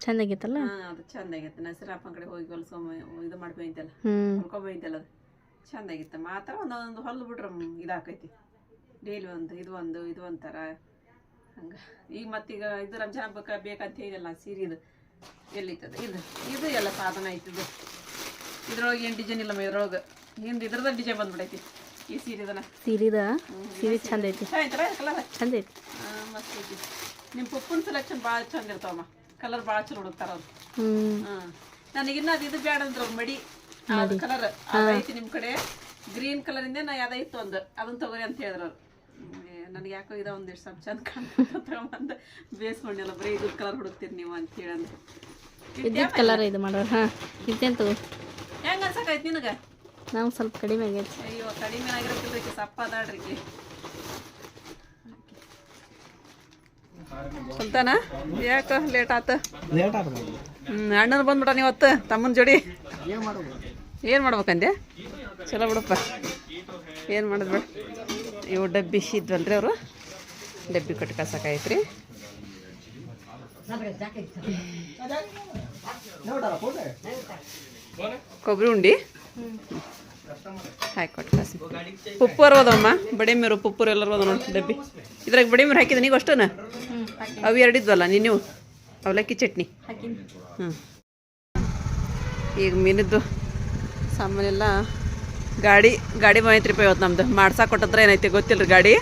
ಚೆನ್ನಾಗಿತ್ತಲ್ಲ? ಹಾ ಅದು ಚಂದಾಗಿತ್ತು ನಸರಪ್ಪನ ಕಡೆ ಹೋಗಿ ಹೊಲ್ಸ್ಕೊಂಬ ಇದು ಮಾಡ್ಕೊಂಬಂತಲ್ಲ ಹ್ಞೂ ಹೊಲ್ಕೊಂಬಂತಲ್ಲ ಅದು. ಚಂದಾಗಿತ್ತು ಮಾತ್ರ ಒಂದೊಂದು ಹೊಲ್ದು ಬಿಟ್ರೆ ಇದಾಕೈತಿ. ಡೈಲಿ ಒಂದು ಇದು ಒಂದು ಇದು ಒಂಥರ ಹಂಗೆ. ಈಗ ಮತ್ತೀಗ ಇದು ರಂಜಾನ್ ಹಬ್ಬಕ್ಕೆ ಬೇಕಂತ ಹೇಳಿಲ್ಲ ಸೀರೆ ಇದು. ಎಲ್ಲಿತ್ತದ? ಇದು. ಇದು ಎಲ್ಲ ಸಾಧನ ಐತಿದು ಇದ್ರೊಳಗೆ ಏನು ಡಿಸೈನ್ ಇಲ್ಲಮ್ಮ ಇದ್ರೊಳಗೆ. ಹಿಂದೆ ಇದ್ರದ ಡಿಸೈನ್ ಬಂದ್ಬಿಡೈತಿ ಈ ಸೀರೆದನ ಸೀರಿದ? ಸೀರೆ ಚಂದ ಐತಿ. ಚಂದ ಐತಿ. ಮಸ್ತ್ ಐತಿ. ನಿಮ್ಮ ಪಪ್ಪನ ಸೆಲೆಕ್ಷನ್ ಭಾಳ ಚಂದ ಇರ್ತಾವಮ್ಮ. ಕಲರ್ ಭಾಳ ಚಲೋ ಹುಡುಕ್ತಾರ ಅವ್ರು. ಹ್ಮ್. ನನಗಿನ್ನ ಅದು ಇದು ಬೇಡ ಅಂದ್ರ ಮಡಿ. ಕಲರ್ ಐತಿ ನಿಮ್ ಕಡೆ. ಗ್ರೀನ್ ಕಲರಿಂದ ನಾ ಯಾವ್ದೈತು ಒಂದು ಅದನ್ನ ತಗೋರಿ ಅಂತ ಹೇಳಿದ್ರು ಅವ್ರು. ನನಗೆ ಯಾಕೋ ಇದ ಒಂದಿಷ್ಟು ಸ್ವಲ್ಪ ಚಂದ ಅಂತ ತಗೊಂಬಂದು ಬೇಸ್ಕೊಂಡಿಲ್ಲ ಬರೀ ಇದು ಕಲರ್ ಹುಡುಕ್ತೀರಿ ನೀವು ಅಂತ ಹೇಳಂದ್ರೆ ಕಲರ್ ಇದು? ಮಾಡೋರು ಹಾಂ. ತಗೋ? ಹೆಂಗ ಅನ್ಸಕೈತಿ ನಿನಗ? ನಾವು ಸ್ವಲ್ಪ ಕಡಿಮೆ ಆಗೈತಿ. ಅಯ್ಯೋ ಕಡಿಮೆ ಆಗಿರೋದಕ್ಕೆ ಸಪ್ಪ ಅದಾಡ್ರಿ ಸುಲ್ತಾನ? ಯಾಕ ಲೇಟ್ ಆತ? ಹ್ಮ್ ಅಣ್ಣನ ಬಂದ್ಬಿಟ್ಟ ನೀವತ್ತು ತಮ್ಮನ ಜೋಡಿ. ಏನು ಮಾಡ್ಬೇಕಂದೆ? ಚಲೋ ಬಿಡಪ್ಪ. ಏನು ಮಾಡೋದು ಬೇಡ. ಇವು ಡಬ್ಬಿ ಇದ್ವಲ್ರಿ ಅವರು. ಡಬ್ಬಿ ಕಟ್ಟಿ ಕಳ್ಸಕೈತ್ರಿ ಕೊಬ್ಬರಿ ಉಂಡಿ? ಹಾಕೊಟ್ಟು ಕಳ್ಸಿ ಉಪ್ಪು ಅದಾವಮ್ಮ ಬಡಿ ಮೇರು ಉಪ್ಪು ಎಲ್ಲರೂ ಅದ ನೋಡಿ ಡಬ್ಬಿ. ಇದ್ರಾಗ ಬಡಿ ಮೀರು ಹಾಕಿದ ನೀವು ಅಷ್ಟನ? ಅವು ಎರಡಿದ್ವಲ್ಲ ನೀನು ಅವಲಕ್ಕಿ ಚಟ್ನಿ. ಹ್ಞೂ ಈಗ ಮೀನಿದ್ದು ಸಾಮಾನೆಲ್ಲ ಗಾಡಿ ಗಾಡಿ ಬಂದೈತ್ರಿ ರೀ ಇವತ್ತು ನಮ್ದು. ಮಾಡ್ಸಾ ಕೊಟ್ಟತ್ರ ಏನೈತಿ ಗೊತ್ತಿಲ್ಲ ರೀ ಗಾಡಿ?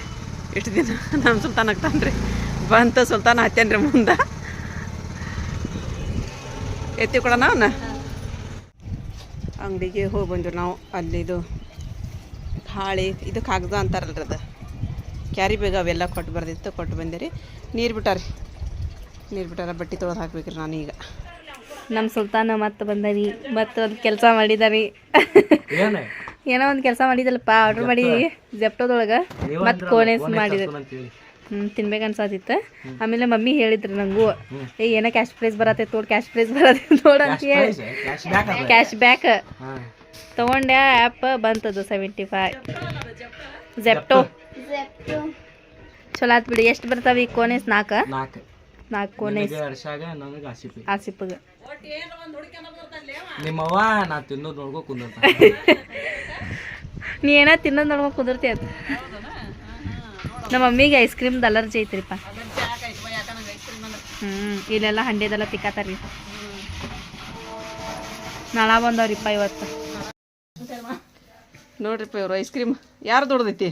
ಎಷ್ಟು ದಿನ ನಮ್ಮ ಸುಲ್ತಾನ್ ಆಗ್ತಾನೆ ರೀ ಬಂತ ಸುಲ್ತಾನ ಹತ್ತೇನ್ರಿ ಮುಂದೆ. ಎತ್ತಿ ಕೊಡೋಣ ಅವನ್ನ ಅಂಗಡಿಗೆ ಹೋಗಿ ಬಂದ್ವಿ ನಾವು ಅಲ್ಲಿದು ಹಾಳಿ ಇದು ಕಾಗದ ಅಂತಾರಲ್ರಿ ಅದು. ಕ್ಯಾರಿ ಬೇಗ ಅವೆಲ್ಲ ಕೊಟ್ಟು ಬರ್ದಿತ್ತು ಕೊಟ್ಟು ಬಂದೆ ರೀ ನೀರು ಬಿಟ್ಟಾರಿ ನೀರು ಬಿಟ್ಟಾರ ಬಟ್ಟೆ ತೊಳೆದು ಹಾಕ್ಬೇಕ್ರಿ ನಾನು ಈಗ. ನಮ್ಮ ಸುಲ್ತಾನ ಮತ್ತೆ ಬಂದರಿ ಮತ್ತೆ ಒಂದು ಕೆಲಸ ಮಾಡಿದಾರಿ. ಏನೋ? ಒಂದು ಕೆಲಸ ಮಾಡಿದಲ್ಲಪ್ಪ ಆರ್ಡ್ರ್ ಮಾಡಿ ಜೆಪ್ಟೋದೊಳಗೆ ಮತ್ತೆ ಕೋನೆಸ್ ಮಾಡಿದ್ರಿ ಹ್ಞೂ ತಿನ್ಬೇಕು ಅನ್ಸಾತಿತ್ತು. ಆಮೇಲೆ ಮಮ್ಮಿ ಹೇಳಿದ್ರು ನಂಗೂ ಏ ಏನೋ ಕ್ಯಾಶ್ ಪ್ರೈಸ್ ಬರತ್ತೆ ತೋಡ್ ಕ್ಯಾಶ್ ಪ್ರೈಸ್ ಬರತ್ತೆ ನೋಡ ಅಂತ ಹೇಳಿ. ಕ್ಯಾಶ್ ಬ್ಯಾಕ್ ತಗೊಂಡೆ ಆ್ಯಪ್ ಬಂತದು ಸೆವೆಂಟಿ ಫೈವ್ ಜೆಪ್ಟೋ ಚಲೋ ಆತ್ ಬಿಡಿ ಎಷ್ಟು ಬರ್ತಾವ ಈ ಕೋನೆಸ್ ನಾಲ್ಕು ನಾಲ್ಕು ಕೋನೆಸ್ ಆಸಿಪ್ಗೆ ನಿಮ್ಮವ್ವ ನಾ ತಿನ್ನೋದು ನೋಡ್ಕೊ ಕುಂದಿರ್ತ ನೀ ಏನೋ ತಿನ್ನೋದು ನೋಡ್ಕೊ ಕುದುರ್ತಿ ಅದು. ನಮ್ಮ ಮಮ್ಮಿಗೆ ಐಸ್ ಕ್ರೀಮ್ದು ಅಲರ್ಜಿ ಐತ್ರಿಪ್ಪ. ಹ್ಞೂ ಇಲ್ಲೆಲ್ಲ ಹಂಡೆದೆಲ್ಲ ತಿಕ್ಕಾತಾರ್ರಿ. ನಾಳೆ ಬಂದವ್ರಿಪ್ಪ ಇವತ್ತು. ನೋಡ್ರಿಪ್ಪ ಇವರು ಐಸ್ ಕ್ರೀಮ್. ಯಾರು ದೊಡ್ದೈತಿ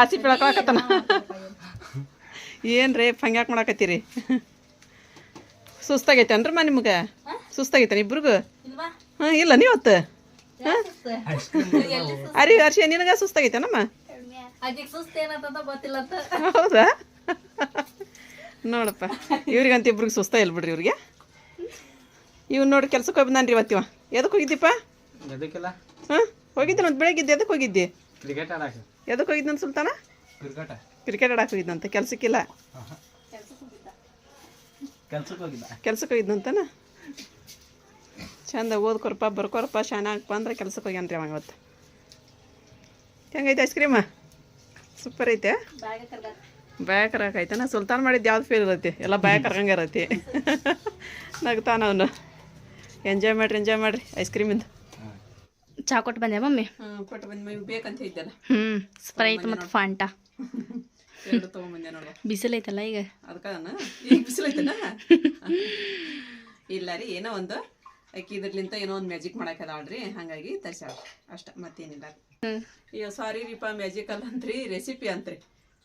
ಆಸಿ ಬೆಳಕತ್ತಾನ ಏನು ರೀ ಹಂಗ್ಯಾಕೆ ಮಾಡಾಕತ್ತೀರಿ? ಸುಸ್ತಾಗೈತೆ ಅನ್ರಮ್ಮ ನಿಮ್ಗೆ? ಸುಸ್ತಾಗೈತೇನ ಇಬ್ರಿಗೂ? ಹಾಂ ಇಲ್ಲ ನೀವತ್ತು? ಹಾಂ? ಅರಿ ಹರ್ಷಿ ನಿನಗೆ ಸುಸ್ತಾಗೈತೇನಮ್ಮ? ಹೌದಾ? ನೋಡಪ್ಪ ಇವ್ರಿಗಂತ ಇಬ್ರಿಗೆ ಸುಸ್ತ ಇಲ್ಲ ಬಿಡ್ರಿ ಇವ್ರಿಗೆ. ಇವ್ ನೋಡಿ ಕೆಲ್ಸಕ್ಕೆ ಹೋಗಿ ಬಂದಾನ್ರಿ ಇವತ್ತಿವ. ಎದಕ್ಕೆ ಹೋಗಿದ್ದೀಪ್ಪ? ಎದಕ್ಕಿಲ್ಲ? ಹಾಂ? ಹೋಗಿದ್ದೆ ಒಂದ್ ಬೆಳಗ್ಗೆ ಎದಕ್ಕೆ ಹೋಗಿದ್ದೆ? ಕ್ರಿಕೆಟ್ ಆಡಕ್ಕೆ. ಎದಕ್ಕೆ ಹೋಗಿದ್ದಂತ ಸುಲ್ತಾನ? ಕ್ರಿಕೆಟ್ ಕ್ರಿಕೆಟ್ ಆಡಕ್ಕೆ ಹೋಗಿದ್ದಂತ ಕೆಲ್ಸಕ್ಕಿಲ್ಲ ಕೆಲ್ಸಕ್ಕೆ ಹೋಗಿಲ್ಲ ಕೆಲ್ಸಕ್ಕೆ ಹೋಗಿದ್ದಂತನ ಚಂದ ಓದ್ಕೊರಪ್ಪ ಬರ್ಕೊರಪ್ಪ ಶಾನಾಗಪ್ಪ ಅಂದ್ರೆ ಕೆಲ್ಸಕ್ಕೆ ಹೋಗ್ಯಾನ್ರಿ ಅವ ಇವತ್ತು. ಹೆಂಗೈತೆ ಐಸ್ ಕ್ರೀಮ? ಸೂಪರ್ ಐತೆ. ಬಾಯ ನಾ ಸುಲ್ತಾನ್ ಮಾಡಿದ್ದು ಯಾವ್ದು ಫೀಲ್ ಇರತ್ತೆ? ಎಲ್ಲ ಭಯ ಕರ್ಕಂಗೆ ಇರತ್ತೆ. ನಗ್ತಾನ ಅವನು ಎಂಜಾಯ್ ಮಾಡ್ರಿ ಎಂಜಾಯ್ ಮಾಡ್ರಿ. ಐಸ್ ಕ್ರೀಮಿಂದ ಚಾ ಕೊಟ್ಟು ಬಂದೆ ಮಮ್ಮಿ? ಕೊಟ್ಟು ಬಂದು ಮೈ ಬೇಕಂತ ಇದ್ದಲ್ಲ. ಹ್ಞೂ ಸ್ಪ್ರೈಟ್ ಮತ್ತು ಫಾಂಟಾ ಬಿಸಿಲೈತಲ್ಲ ಈಗ? ಈಗ ಬಿಸಿಲೈತನ ಇಲ್ಲ ರೀ ಏನೋ ಒಂದು. ಅಕ್ಕಿ ಇದ್ರಲಿಂತ ಏನೋ ಒಂದು ಮ್ಯಾಜಿಕ್ ಮಾಡಾಕದಾಳ್ರಿ ಹಾಗಾಗಿ ತರ್ಸ್ಯಾಳ ಅಷ್ಟ ಮತ್ತೇನಿಲ್ಲ. ಅಯ್ಯೋ ಸಾರಿ ರೀಪ ಮ್ಯಾಜಿಕಲ್ ಅಂತ್ರಿ ರೆಸಿಪಿ ಅಂತ್ರಿ.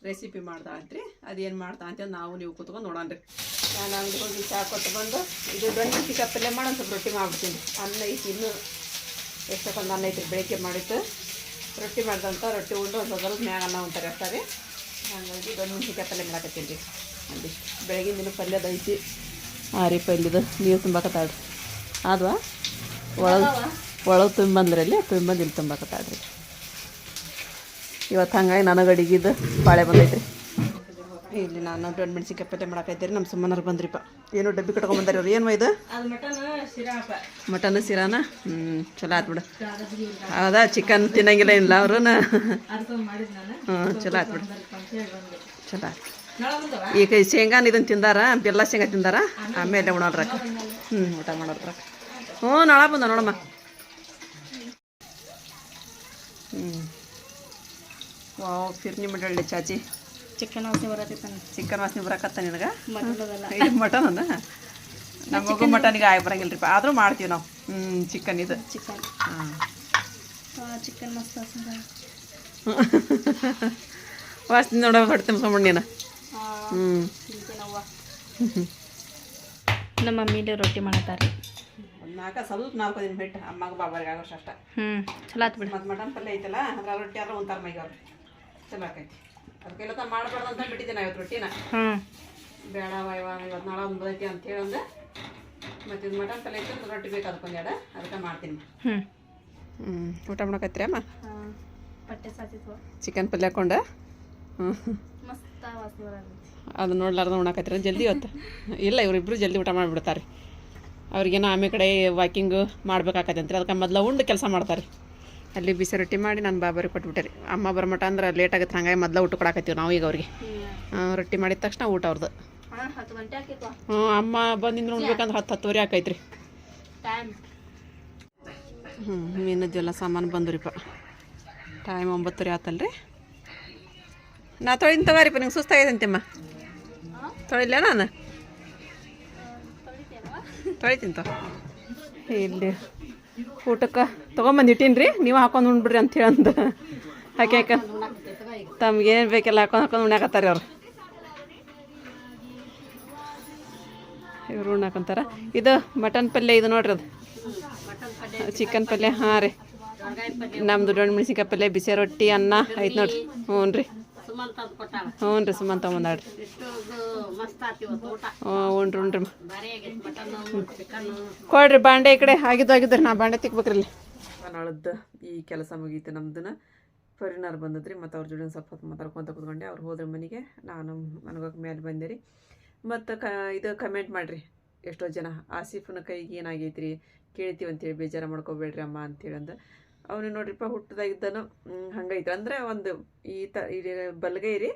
ರೆಸಿಪಿ ಮಾಡ್ದ ಅಂತ್ರಿ. ಅದೇನು ಮಾಡ್ತಾ ಅಂತ ನಾವು ನೀವು ಕುತ್ಕೊಂಡು ನೋಡೋಣ್ರಿ ನಾನು ಅಂಗಡಿ ಹೋಗಿ ಚಾ ಕೊಟ್ಟು ಬಂದು ಇದು ಗಂಟು ಕಪ್ಪಲ್ಲೇ ಮಾಡೋ ಸ್ವಲ್ಪ ರೊಟ್ಟಿ ಮಾಡ್ಬಿಡ್ತೀನಿ. ಅನ್ನ ಐತಿ ಇನ್ನೂ. ಎಷ್ಟೊಂದು ಅನ್ನ ಐತ್ರಿ ಬೆಳಗ್ಗೆ ಮಾಡಿತ್ತು ರೊಟ್ಟಿ ಮಾಡ್ದಂತ ರೊಟ್ಟಿ ಉಂಡು ಒಂದು ಸ್ವಲ್ಪ ಮ್ಯಾಗ ಅನ್ನ ಉಂತಾರೆ ಅಷ್ಟಾರಿ ಹಾಗಾಗಿ ಗಂಡು ಪಲ್ಯ ಮಾಡಾಕತ್ತೀನಿ ರೀ. ಅಲ್ಲಿ ಬೆಳಗಿನ ದಿನ ಪಲ್ಯದ ಐತಿ. ಆ ರೀ ಪಲ್ಯದ ನೀರು ತುಂಬಾಕತ್ತಾಳ್ರಿ ಆದ್ವಾ? ಒಳಗೆ ಒಳಗೆ ತುಂಬಂದ್ರಲ್ಲಿ ತುಂಬಂದು ಇಲ್ಲಿ ತುಂಬಾಕತ್ತಾಳ್ರಿ ಇವತ್ತು ಹಂಗಾಗಿ ನನಗೆ ಅಡಿಗಿದ್ದು ಬಾಳೆ ಬಂದೈತೆ. ಇಲ್ಲಿ ನಾನು ದೊಡ್ಡ ಮೆಣಸಿನ್ಕಾಯಿ ಪಲ್ಯ ಮಾಡಾಕೈತೆ ನಮ್ಮ ಸುಮ್ಮನವ್ರು ಬಂದ್ರಿಪ್ಪ. ಏನು ಡಬ್ಬಿ ಕಟ್ಕೊಂಬಂದಾರ ಅವ್ರು? ಏನು ಇದು? ಮಟನ್ ಸಿರಾನ ಹ್ಞೂ ಚಲೋ ಆಯ್ತು ಬಿಡು. ಹೌದಾ ಚಿಕನ್ ತಿನ್ನಂಗಿಲ್ಲ ಇಲ್ಲ ಅವ್ರೂ ಹ್ಞೂ ಚಲೋ ಆಯ್ತು ಬಿಡು. ಚಲೋ ಆಯ್ತು ಈಗ ಶೇಂಗಾನ ಇದನ್ನು ತಿಂದಾರ? ಬೆಲ್ಲ ಶೇಂಗಾ ತಿಂದಾರ? ಆಮೇಲೆ ಉಣೋದ್ರಾಕ ಹ್ಞೂ ಊಟ ಮಾಡೋದ್ರ ಹ್ಞೂ ನಾಳೆ ಬಂದ ನೋಡಮ್ಮ. ಹ್ಞೂ ವಾವ್ ಫಿರ್ನಿ ಮಾಡಳ್ಳಿ ಚಾಚಿ. ಚಿಕನ್ ವಾಸನೆ ಬರತ್ತೈತಾನೆ ಚಿಕನ್ ವಾಸನೆ ಬರಕತ್ತ ನಿನಗೆ? ಮಟನ್ ಅದ? ನಮಗೂ ಮಟನಿಗೆ ಆಗಿ ಬರಂಗಿಲ್ರಿಪ್ಪ. ಆದರೂ ಮಾಡ್ತೀವಿ ನಾವು. ಹ್ಞೂ ಚಿಕನ್ ಇದು. ಚಿಕನ್ ಹಾಂ. ಚಿಕನ್ ಮಸ್ತ್ ವಾಸನೆ ನೋಡೋ ಹೊಟ್ಟೆ ತುಂಬ್ಸ್ಕೊಂಬಿಡ್ ನೀನು. ಹ್ಞೂ ನಮ್ಮ ಮಮ್ಮಿಲಿ ರೊಟ್ಟಿ ಮಾಡತ್ತಾರೆ ನಾಲ್ಕ ಸ್ವಲ್ಪ ನಾಲ್ಕು ದಿನ ಬಿಟ್ಟು ಅಮ್ಮಗೆ ಬಾಬಾರಿಗೆ ಆಗೋಷ್ಟು ಅಷ್ಟೇ. ಹ್ಞೂ ಚಲೋ ಆತ್ ಬಿಡಿ. ಮತ್ತು ಮಟನ್ ಪಲ್ಯ ಐತಲ್ಲ ಅದ್ರ ರೊಟ್ಟಿ ಆದ್ರೆ ಒಂಥರ ಮೈಗೆ ಅವ್ರಿ ಚಲೋ ಆಕೈತಿ. ಅದಕ್ಕೆಲ್ಲ ತ ಮಾಡಬಾರ್ದು ಅಂತ ಬಿಟ್ಟಿದ್ದೀನಿ ಇವತ್ತು ರೊಟ್ಟಿನ. ಬೇಡ ವಯವ ಇವತ್ತು ನಾಳೆ ಒಂದು ಬದೈತಿ ಅಂತ ಹೇಳಂದೆ ಮತ್ತು ಇದು ಮಟನ್ ಐತೆ ರೊಟ್ಟಿ ಬೇಕು ಅದಕ್ಕೊಂದು ಅದಕ್ಕೆ ಮಾಡ್ತೀನಿ. ಹ್ಞೂ ಹ್ಞೂ ಊಟ ಮಾಡಕತ್ರಿ ಅಮ್ಮ? ಹಾಂ. ಪಟ್ಟೆ ಸಾತಿತ್ತು ಚಿಕನ್ ಪಲ್ಯ ಹಾಕೊಂಡ? ಹ್ಞೂ ಮಸ್ತ್ ವಾಸನೆ ಬರತ್ತೆ ಅದು ನೋಡ್ಲಾರ್ದ ಉಣ್ಣಾಕತ್ತೀರ ಜಲ್ದಿ ಇವತ್ತು. ಇಲ್ಲ ಇವರಿಬ್ಬರು ಜಲ್ದಿ ಊಟ ಮಾಡಿಬಿಡ್ತಾರೆ ಅವ್ರಿಗೇನೋ ಆಮೆ ಕಡೆ ವಾಕಿಂಗು ಮಾಡ್ಬೇಕಾಕತ್ತೆ ಅಂತಾರೆ ಅದಕ್ಕೆ ಮೊದಲು ಉಂಡು ಕೆಲಸ ಮಾಡ್ತಾರೆ ಅಲ್ಲಿ ಬಿಸಿ ರೊಟ್ಟಿ ಮಾಡಿ ನಾನು ಬಾಬರಿಗೆ ಕೊಟ್ಬಿಟ್ಟೆ ರೀ ಅಮ್ಮ ಬರಮಟ ಅಂದ್ರೆ ಲೇಟ್ ಆಗುತ್ತೆ ಹಂಗಾಗಿ ಮೊದಲು ಊಟ ಕೊಡಾಕತ್ತೀವಿ ನಾವು ಈಗ ಅವ್ರಿಗೆ ರೊಟ್ಟಿ ಮಾಡಿದ ತಕ್ಷಣ ಊಟ ಅವ್ರದ್ದು ಹ್ಞೂ ಅಮ್ಮ ಬಂದಿಂದ ಉಣ್ಬೇಕಂದ್ರೆ ಹತ್ತು ಹತ್ತುವರೆ ಆಕೈತ್ರಿ ಟೈಮ್ ಹ್ಞೂ ಮೀನದ್ದೆಲ್ಲ ಸಾಮಾನು ಬಂದ್ರಿಪ್ಪ ಟೈಮ್ ಒಂಬತ್ತುವರೆ ಆತಲ್ರಿ. ನಾ ತೊಳಿನ ತಗೋರಿಪ್ಪ ನಿಂಗೆ ಸುಸ್ತಾಗೈತಂತೆಮ್ಮ ತೊಳಿಲ್ಲ ನಾನು? ತೊಳಿತೀನಿ ತೊ ಇಲ್ಲಿ ಊಟಕ್ಕೆ ತೊಗೊಂಬಂದು ಇಟ್ಟೀನಿ ರೀ ನೀವು ಹಾಕೊಂಡು ಉಣ್ಬಿಡ್ರಿ ಅಂತ ಹೇಳಂದು. ಹಾಕಿ ಹಾಕ. ತಮ್ಗೆ ಏನು ಬೇಕೆಲ್ಲ ಹಾಕೊಂಡು ಹಾಕೊಂಡು ಉಣ್ಣಾಕತ್ತಾರೆ ಅವ್ರು ಇವ್ರು ಉಣ್ಣಾಕೊಂತಾರ ಇದು ಮಟನ್ ಪಲ್ಯ ಇದು ನೋಡ್ರಿ ಅದು. ಚಿಕನ್ ಪಲ್ಯ, ಹಾಂ ರೀ. ನಮ್ದು ದೊಡ್ಡ ಮೆಣಸಿನ್ಕಾಯಿ ಪಲ್ಯ, ಬಿಸಿ ರೊಟ್ಟಿ, ಅನ್ನ ಐತೆ ನೋಡ್ರಿ. ಹ್ಞೂ ರೀ. ಹ್ಞೂ ರೀ ಸುಮನ್ ತಗೊಂಬಂದಾಡ್ರಿ ಹ್ಞೂ ಉಣ್ರಿ ಉಣ್ರಿ. ಕೊಡ್ರಿ ಬಾಂಡೆ ಈ ಕಡೆ. ಆಗಿದ್ದು ಆಗಿದ್ದು ನಾ ಬಾಂಡೆ ತಿಕ್ಬೇಕ್ರಿ ಇಲ್ಲಿ. ನಾಳದ್ದು ಈ ಕೆಲಸ ಮುಗೀತು ನಮ್ದನ್ನ. ಫರಿನಾರು ಬಂದದ್ರಿ, ಮತ್ತು ಅವ್ರ ಜೋಡಿನ ಸ್ವಲ್ಪ ಹೊತ್ತು ಮಾತಾಡ್ಕೊಂತ ಕುತ್ಕೊಂಡೆ. ಅವ್ರು ಹೋದ್ರ ಮನೆಗೆ ನಾನು ನನಗೆ ಮೇಲೆ ಬಂದೆ ರೀ. ಮತ್ತು ಕ, ಇದು ಕಮೆಂಟ್ ಮಾಡಿರಿ. ಎಷ್ಟೋ ಜನ, ಆಸೀಫನ ಕೈಗೆ ಏನಾಗೈತ್ರಿ? ಕೇಳ್ತೀವಿ ಅಂತೇಳಿ ಬೇಜಾರು ಮಾಡ್ಕೋಬೇಡ್ರಿ ಅಮ್ಮ ಅಂತೇಳಿ ಅಂದ. ಅವನು ನೋಡ್ರಿಪ್ಪ ಹುಟ್ಟದಾಗಿದ್ದನು ಹಂಗೈತ್ರಿ. ಅಂದ್ರೆ ಒಂದು ಈ ತ ಇಲ್ಲಿ ಬಲಗೈ ರೀ,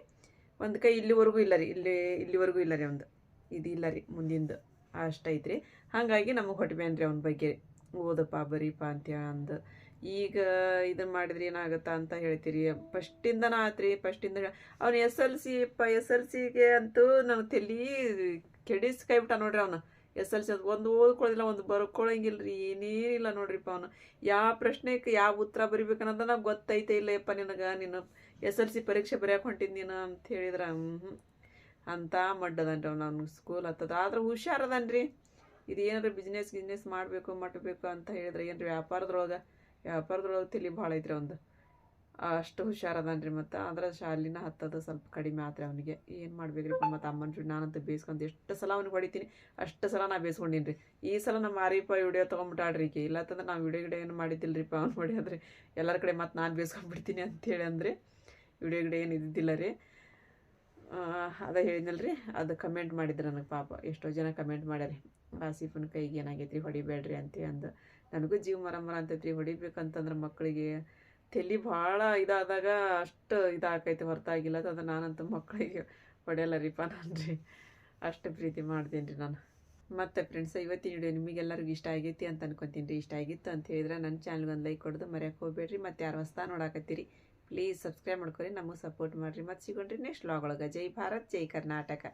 ಒಂದು ಕೈ ಇಲ್ಲಿವರೆಗೂ ಇಲ್ಲ ರೀ, ಇಲ್ಲಿ, ಇಲ್ಲಿವರೆಗೂ ಇಲ್ಲ ರೀ ಒಂದು. ಇದು ಇಲ್ಲ ರೀ, ಮುಂದಿಂದು ಅಷ್ಟೈತ್ರಿ ಹಾಗಾಗಿ ನಮಗೆ ರೀ ಅವನ ಬಗ್ಗೆ. ಓದಪ್ಪ ಬರೀಪ ಅಂತ ಅಂದು. ಈಗ ಇದನ್ನು ಮಾಡಿದ್ರೆ ಏನಾಗುತ್ತಾ ಅಂತ ಹೇಳ್ತೀರಿ. ಫಸ್ಟಿಂದನ ಆತ್ರಿ ಫಸ್ಟಿಂದ ಅವ್ನು ಎಸ್ ಎಲ್ ಸಿ ಪ, ಎಸ್ ಎಲ್ ಸಿಗೆ ಅಂತೂ ನನಗೆ ತಲೆ ಕೆಡಿಸ್ಕೈಬಿಟ್ಟ ನೋಡ್ರಿ ಅವನು. ಎಸ್ ಎಲ್ ಸಿ ಅದು ಒಂದು ಓದ್ಕೊಳ್ಳೋದಿಲ್ಲ ಒಂದು ಬರ್ಕೊಳಂಗಿಲ್ಲ ರೀ ಏನೇನಿಲ್ಲ ನೋಡ್ರಿಪ್ಪ ಅವನು. ಯಾವ ಪ್ರಶ್ನೆಗೆ ಯಾವ ಉತ್ತರ ಬರಿಬೇಕನ್ನೋದು ನಂಗೆ ಗೊತ್ತೈತೆ ಇಲ್ಲಪ್ಪ ನಿನಗೆ. ನೀನು ಎಸ್ ಎಲ್ ಸಿ ಪರೀಕ್ಷೆ ಬರೆಯಕ್ಕೆ ಹೊಂಟಿದ್ದು ನೀನು ಅಂತ ಹೇಳಿದ್ರೆ. ಹ್ಞೂ ಅಂತ ಮಡ್ಡದನ್ರಿ ಅವ್ನು. ಅವ್ನು ಸ್ಕೂಲ್ ಹತ್ತದ. ಆದ್ರೆ ಹುಷಾರದನ್ರಿ. ಇದು ಏನಾರ ಬಿಸ್ನೆಸ್ ಗಿಸ್ನೆಸ್ ಮಾಡಬೇಕು ಮಾಡಬೇಕು ಅಂತ ಹೇಳಿದ್ರೆ ಏನು ರೀ ವ್ಯಾಪಾರದೊಳಗೆ ವ್ಯಾಪಾರದೊಳಗೆ ತಲೆ ಭಾಳ ಐತ್ರಿ ಒಂದು ಅಷ್ಟು ಹುಷಾರದನ್ರಿ ಮತ್ತು. ಆದ್ರೆ ಶಾಲಿನ ಹತ್ತದ ಸ್ವಲ್ಪ ಕಡಿಮೆ ಆತ್ರಿ ಅವನಿಗೆ. ಏನು ಮಾಡ್ಬೇಕ್ರಿಪ್ಪ ಮತ್ತು ಅಮ್ಮನ ಜೋಡಿ ನಾನಂತೂ ಬೇಯಿಸ್ಕೊಂಡು ಎಷ್ಟು ಸಲ ಅವ್ನಿಗೆ ಹೊಡಿತೀನಿ, ಅಷ್ಟು ಸಲ ನಾ ಬೇಯಿಸ್ಕೊಂಡಿನಿ ರೀ ಈ ಸಲ ನಮ್ಮ ಮಾರಿಪ್ಪ ವಿಡಿಯೋ ತೊಗೊಂಬಿಟ್ಟಾಡ್ರಿ ಈಕೆ. ಇಲ್ಲತ್ತಂದ್ರೆ ನಾವು ವಿಡಿಯೋ ಗಿಡ ಏನು ಮಾಡಿದ್ದಿಲ್ಲ ಅವ್ನು ಹೊಡಿಯೋದ್ರಿ ಎಲ್ಲರ ಕಡೆ ಮತ್ತು ನಾನು ಬೇಯಿಸ್ಕೊಂಡ್ಬಿಡ್ತೀನಿ ಅಂತೇಳಿ ಅಂದ್ರಿ ವಿಡಿಯೋ ಗಿಡ ಏನು ಇದ್ದಿದ್ದಿಲ್ಲ ರೀ. ಅದೇ ಹೇಳಿದ್ನಲ್ರಿ. ಅದು ಕಮೆಂಟ್ ಮಾಡಿದ್ರು ನನಗೆ ಪಾಪ. ಎಷ್ಟೋ ಜನ ಕಮೆಂಟ್ ಮಾಡ್ಯಾರಿ. ಆಸಿಫನ ಕೈಗೆ ಏನಾಗೈತ್ರಿ? ಹೊಡಿಬೇಡ್ರಿ ಅಂತ ಅಂದು. ನನಗೂ ಜೀವ ಮರ ಮರ ಅಂತೈತ್ರಿ ಹೊಡಿಬೇಕಂತಂದ್ರೆ ಮಕ್ಕಳಿಗೆ ತಲೆ ಭಾಳ ಇದಾದಾಗ ಅಷ್ಟು ಇದಾಕೈತೆ ಹೊರತಾಗಿಲ್ಲ. ಅದು ನಾನಂತೂ ಮಕ್ಕಳಿಗೆ ಹೊಡೆಯಲ್ಲ ರೀಪ ನಾನು ರೀ ಅಷ್ಟು ಪ್ರೀತಿ ಮಾಡ್ತೀನಿ ರೀ ನಾನು. ಮತ್ತು ಫ್ರೆಂಡ್ಸ್ ಇವತ್ತಿನ ವಿಡಿಯೋ ನಿಮಗೆಲ್ಲರಿಗೂ ಇಷ್ಟ ಆಗೈತಿ ಅಂತ ಅನ್ಕೊತೀನಿ ರೀ. ಇಷ್ಟ ಆಗಿತ್ತು ಅಂತ ಹೇಳಿದ್ರೆ ನನ್ನ ಚಾನಲ್ಗೆ ಒಂದು ಲೈಕ್ ಕೊಡೋದು ಮರ್ಯಾಕೆ ಹೋಗ್ಬೇಡ್ರಿ. ಮತ್ತು ಯಾರು ಹೊಸ್ತಾ ನೋಡಾಕತ್ತೀರಿ ಪ್ಲೀಸ್ ಸಬ್ಸ್ಕ್ರೈಬ್ ಮಾಡ್ಕೊರಿ. ನಮಗೆ ಸಪೋರ್ಟ್ ಮಾಡಿರಿ. ಮತ್ತು ಸಿಗೋಣ್ರಿ ನೆಕ್ಸ್ಟ್ ಲಾಗ್ ಒಳಗೆ. ಜೈ ಭಾರತ್, ಜೈ ಕರ್ನಾಟಕ.